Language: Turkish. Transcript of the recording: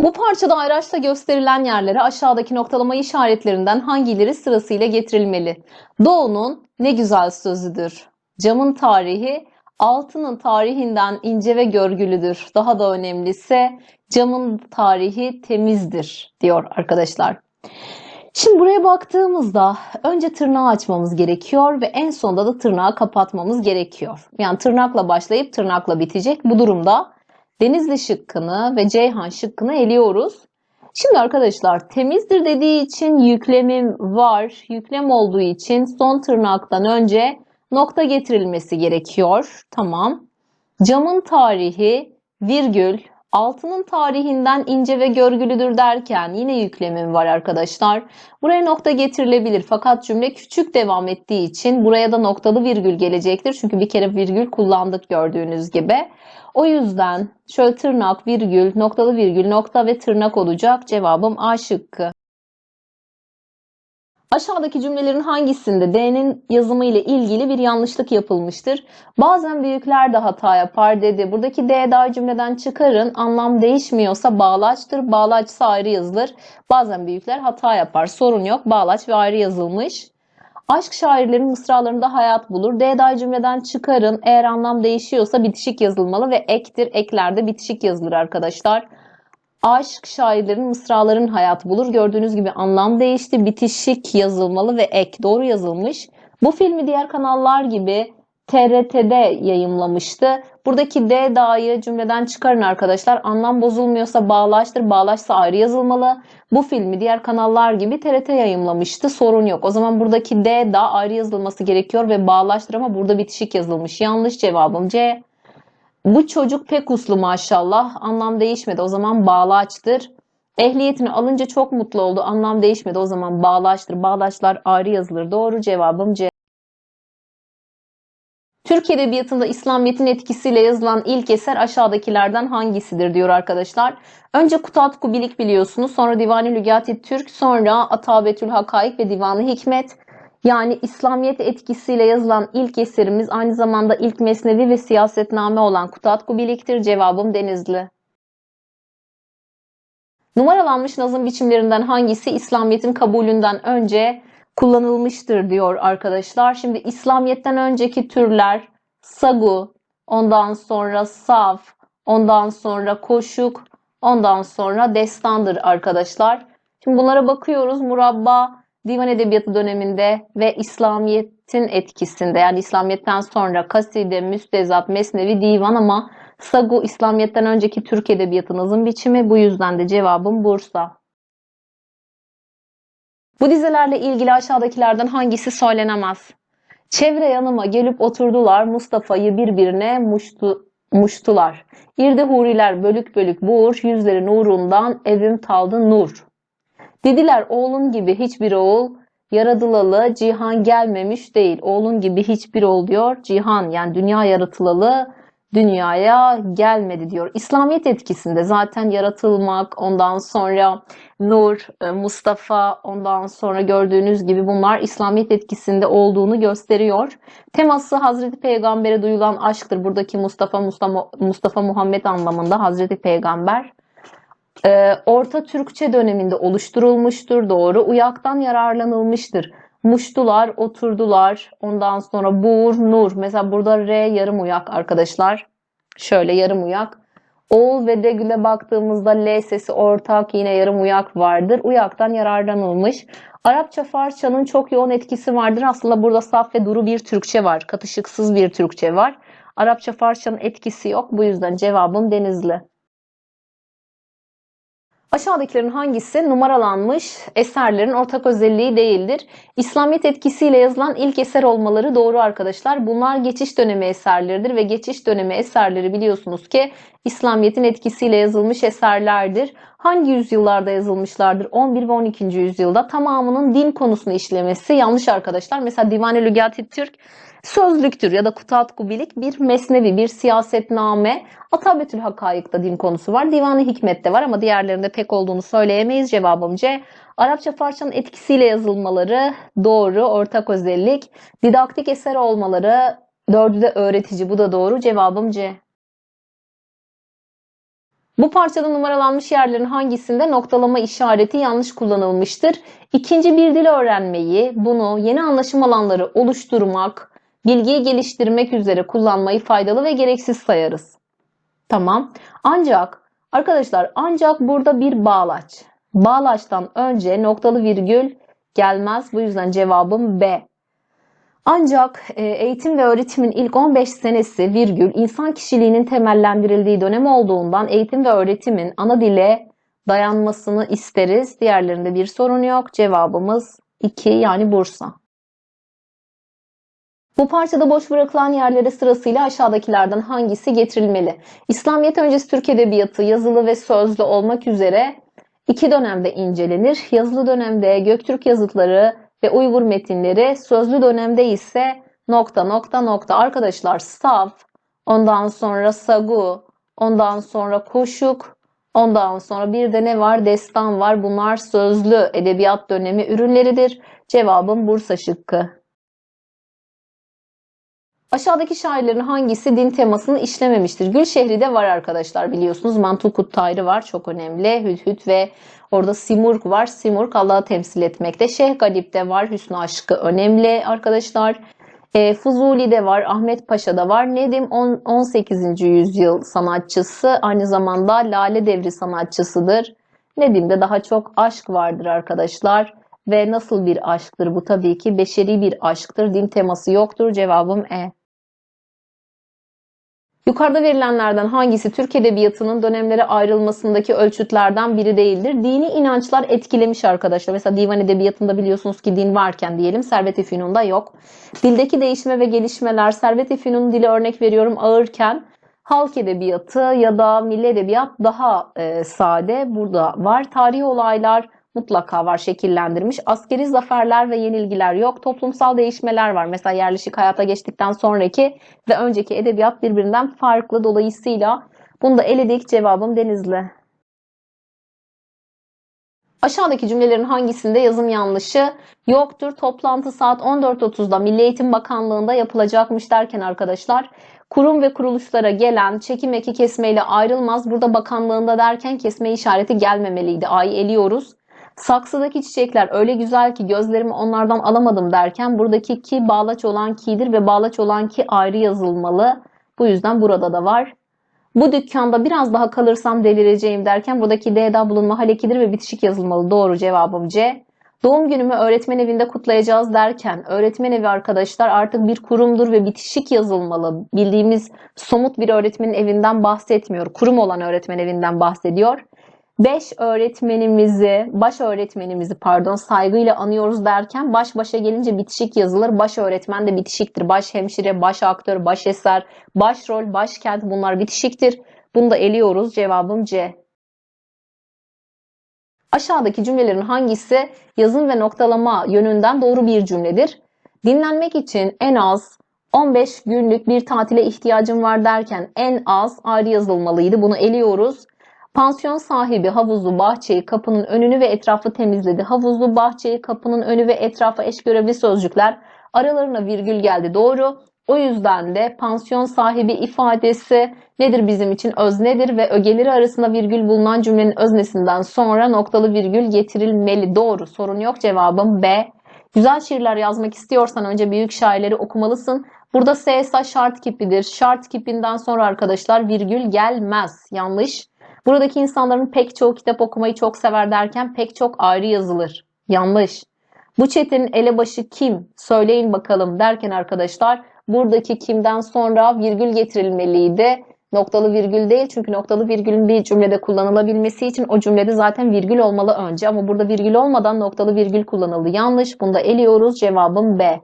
Bu parçada ayraçla gösterilen yerlere aşağıdaki noktalama işaretlerinden hangileri sırasıyla getirilmeli? Doğu'nun ne güzel sözüdür. Camın tarihi altının tarihinden ince ve görgülüdür. Daha da önemlisi camın tarihi temizdir diyor arkadaşlar. Şimdi buraya baktığımızda önce tırnağı açmamız gerekiyor ve en sonunda da tırnağı kapatmamız gerekiyor. Yani tırnakla başlayıp tırnakla bitecek. Bu durumda Denizli şıkkını ve Ceyhan şıkkını eliyoruz. Şimdi arkadaşlar temizdir dediği için yüklemim var. Yüklem olduğu için son tırnaktan önce nokta getirilmesi gerekiyor. Tamam. Camın tarihi virgül altının tarihinden ince ve görgülüdür derken yine yüklemim var arkadaşlar. Buraya nokta getirilebilir fakat cümle küçük devam ettiği için buraya da noktalı virgül gelecektir. Çünkü bir kere virgül kullandık gördüğünüz gibi. O yüzden şöyle tırnak, virgül, noktalı virgül, nokta ve tırnak olacak. Cevabım A şıkkı. Aşağıdaki cümlelerin hangisinde D'nin yazımı ile ilgili bir yanlışlık yapılmıştır? Bazen büyükler de hata yapar dedi. Buradaki D daha cümleden çıkarın. Anlam değişmiyorsa bağlaçtır. Bağlaçsa ayrı yazılır. Bazen büyükler hata yapar. Sorun yok. Bağlaç ve ayrı yazılmış. Aşk şairlerin mısralarında hayat bulur. D daha cümleden çıkarın. Eğer anlam değişiyorsa bitişik yazılmalı ve ektir. Eklerde bitişik yazılır arkadaşlar. Aşk şairlerin mısraların hayat bulur. Gördüğünüz gibi anlam değişti. Bitişik yazılmalı ve ek. Doğru yazılmış. Bu filmi diğer kanallar gibi TRT'de yayımlamıştı. Buradaki D da'yı cümleden çıkarın arkadaşlar. Anlam bozulmuyorsa bağlaçtır. Bağlaçsa ayrı yazılmalı. Bu filmi diğer kanallar gibi TRT yayımlamıştı. Sorun yok. O zaman buradaki D da ayrı yazılması gerekiyor ve bağlaçtır ama burada bitişik yazılmış. Yanlış cevabım C. Bu çocuk pek uslu maşallah. Anlam değişmedi. O zaman bağlaçtır. Ehliyetini alınca çok mutlu oldu. Anlam değişmedi. O zaman bağlaçtır. Bağlaçlar ayrı yazılır. Doğru cevabım C. Türk Edebiyatı'nda İslamiyet'in etkisiyle yazılan ilk eser aşağıdakilerden hangisidir diyor arkadaşlar. Önce Kutat Kubilik biliyorsunuz. Sonra Divani Lügati Türk. Sonra Atabetül Hakaik ve Divanı Hikmet. Yani İslamiyet etkisiyle yazılan ilk eserimiz aynı zamanda ilk mesnevi ve siyasetname olan Kutat Kubilik'tir. Cevabım Denizli. Numaralanmış nazım biçimlerinden hangisi İslamiyet'in kabulünden önce kullanılmıştır diyor arkadaşlar. Şimdi İslamiyet'ten önceki türler sagu, ondan sonra saf, ondan sonra koşuk, ondan sonra destandır arkadaşlar. Şimdi bunlara bakıyoruz. Murabba divan edebiyatı döneminde ve İslamiyet'in etkisinde yani İslamiyet'ten sonra kaside, müstezat, mesnevi, divan ama sagu İslamiyet'ten önceki Türk edebiyatı nazım biçimi. Bu yüzden de cevabım Bursa. Bu dizelerle ilgili aşağıdakilerden hangisi söylenemez? Çevre yanıma gelip oturdular, Mustafa'yı birbirine muştu, muştular. İrde huriler bölük bölük buğur, yüzleri nurundan evim taldı nur. Dediler oğlun gibi hiçbir oğul, yaratılalı cihan gelmemiş değil. Oğlun gibi hiçbir oğul diyor, cihan yani dünya yaratılalı dünyaya gelmedi diyor. İslamiyet etkisinde zaten yaratılmak, ondan sonra Nur, e, Mustafa, ondan sonra gördüğünüz gibi bunlar İslamiyet etkisinde olduğunu gösteriyor. Teması Hazreti Peygamber'e duyulan aşktır. Buradaki Mustafa, Mustafa, Mustafa Muhammed anlamında Hazreti Peygamber. Ee, Orta Türkçe döneminde oluşturulmuştur. Doğru. Uyaktan yararlanılmıştır. Muştular, oturdular. Ondan sonra buğur, nur. Mesela burada R yarım uyak arkadaşlar. Şöyle yarım uyak. Oğul ve degüle baktığımızda L sesi ortak yine yarım uyak vardır. Uyaktan yararlanılmış. Arapça Farsçanın çok yoğun etkisi vardır. Aslında burada saf ve duru bir Türkçe var. Katışıksız bir Türkçe var. Arapça Farsçanın etkisi yok. Bu yüzden cevabım Denizli. Aşağıdakilerin hangisi numaralanmış eserlerin ortak özelliği değildir? İslamiyet etkisiyle yazılan ilk eser olmaları doğru arkadaşlar. Bunlar geçiş dönemi eserleridir ve geçiş dönemi eserleri biliyorsunuz ki İslamiyet'in etkisiyle yazılmış eserlerdir. Hangi yüzyıllarda yazılmışlardır? 11 ve 12. yüzyılda tamamının din konusunu işlemesi yanlış arkadaşlar. Mesela Divane Lügati Türk sözlüktür ya da Kutat Kubilik bir mesnevi, bir siyasetname. Atabetül Hakayık'ta din konusu var. Divanı Hikmet'te var ama diğerlerinde pek olduğunu söyleyemeyiz. Cevabım C. Arapça Farsçanın etkisiyle yazılmaları doğru, ortak özellik. Didaktik eser olmaları dördü de öğretici. Bu da doğru. Cevabım C. Bu parçada numaralanmış yerlerin hangisinde noktalama işareti yanlış kullanılmıştır? İkinci bir dil öğrenmeyi, bunu yeni anlaşım alanları oluşturmak, bilgiyi geliştirmek üzere kullanmayı faydalı ve gereksiz sayarız. Tamam. Ancak arkadaşlar ancak burada bir bağlaç. Bağlaçtan önce noktalı virgül gelmez. Bu yüzden cevabım B. Ancak e, eğitim ve öğretimin ilk 15 senesi virgül insan kişiliğinin temellendirildiği dönem olduğundan eğitim ve öğretimin ana dile dayanmasını isteriz. Diğerlerinde bir sorun yok. Cevabımız 2 yani Bursa. Bu parçada boş bırakılan yerlere sırasıyla aşağıdakilerden hangisi getirilmeli? İslamiyet öncesi Türk Edebiyatı yazılı ve sözlü olmak üzere iki dönemde incelenir. Yazılı dönemde Göktürk yazıtları ve Uygur metinleri, sözlü dönemde ise nokta nokta nokta arkadaşlar saf, ondan sonra sagu, ondan sonra koşuk, ondan sonra bir de ne var? Destan var. Bunlar sözlü edebiyat dönemi ürünleridir. Cevabım Bursa şıkkı. Aşağıdaki şairlerin hangisi din temasını işlememiştir? Gülşehri'de var arkadaşlar biliyorsunuz. Mantul Kuttayri var çok önemli. Hüdhüd ve orada Simurg var. Simurg Allah'ı temsil etmekte. Şeyh Galip'te var. Hüsnü Aşkı önemli arkadaşlar. E, Fuzuli'de var. Ahmet Paşa'da var. Nedim 10, 18. yüzyıl sanatçısı. Aynı zamanda Lale Devri sanatçısıdır. Nedim'de daha çok aşk vardır arkadaşlar. Ve nasıl bir aşktır bu? Tabii ki beşeri bir aşktır. Din teması yoktur. Cevabım E. Yukarıda verilenlerden hangisi Türk Edebiyatı'nın dönemlere ayrılmasındaki ölçütlerden biri değildir? Dini inançlar etkilemiş arkadaşlar. Mesela divan edebiyatında biliyorsunuz ki din varken diyelim Servet-i Fünun'da yok. Dildeki değişme ve gelişmeler Servet-i Fünun dili örnek veriyorum ağırken halk edebiyatı ya da milli edebiyat daha e, sade burada var. Tarihi olaylar mutlaka var şekillendirmiş. Askeri zaferler ve yenilgiler yok. Toplumsal değişmeler var. Mesela yerleşik hayata geçtikten sonraki ve önceki edebiyat birbirinden farklı. Dolayısıyla bunu da eledik. Cevabım Denizli. Aşağıdaki cümlelerin hangisinde yazım yanlışı yoktur? Toplantı saat 14.30'da Milli Eğitim Bakanlığı'nda yapılacakmış derken arkadaşlar kurum ve kuruluşlara gelen çekim eki kesmeyle ayrılmaz. Burada bakanlığında derken kesme işareti gelmemeliydi. A'yı eliyoruz. Saksıdaki çiçekler öyle güzel ki gözlerimi onlardan alamadım derken buradaki ki bağlaç olan ki'dir ve bağlaç olan ki ayrı yazılmalı. Bu yüzden burada da var. Bu dükkanda biraz daha kalırsam delireceğim derken buradaki D'da bulunma halekidir ve bitişik yazılmalı. Doğru cevabım C. Doğum günümü öğretmen evinde kutlayacağız derken öğretmen evi arkadaşlar artık bir kurumdur ve bitişik yazılmalı. Bildiğimiz somut bir öğretmenin evinden bahsetmiyor. Kurum olan öğretmen evinden bahsediyor. 5 öğretmenimizi, baş öğretmenimizi pardon saygıyla anıyoruz derken baş başa gelince bitişik yazılır. Baş öğretmen de bitişiktir. Baş hemşire, baş aktör, baş eser, başrol, başkent bunlar bitişiktir. Bunu da eliyoruz. Cevabım C. Aşağıdaki cümlelerin hangisi yazım ve noktalama yönünden doğru bir cümledir? Dinlenmek için en az 15 günlük bir tatile ihtiyacım var derken en az ayrı yazılmalıydı. Bunu eliyoruz. Pansiyon sahibi havuzu, bahçeyi, kapının önünü ve etrafı temizledi. Havuzu, bahçeyi, kapının önü ve etrafı eş görevli sözcükler. Aralarına virgül geldi. Doğru. O yüzden de pansiyon sahibi ifadesi nedir bizim için? Öznedir ve ögeleri arasında virgül bulunan cümlenin öznesinden sonra noktalı virgül getirilmeli. Doğru. Sorun yok. Cevabım B. Güzel şiirler yazmak istiyorsan önce büyük şairleri okumalısın. Burada SSA şart kipidir. Şart kipinden sonra arkadaşlar virgül gelmez. Yanlış. Buradaki insanların pek çoğu kitap okumayı çok sever derken pek çok ayrı yazılır. Yanlış. Bu çetenin elebaşı kim? Söyleyin bakalım derken arkadaşlar buradaki kimden sonra virgül getirilmeliydi. Noktalı virgül değil çünkü noktalı virgülün bir cümlede kullanılabilmesi için o cümlede zaten virgül olmalı önce ama burada virgül olmadan noktalı virgül kullanıldı. Yanlış. Bunu da eliyoruz. Cevabım B.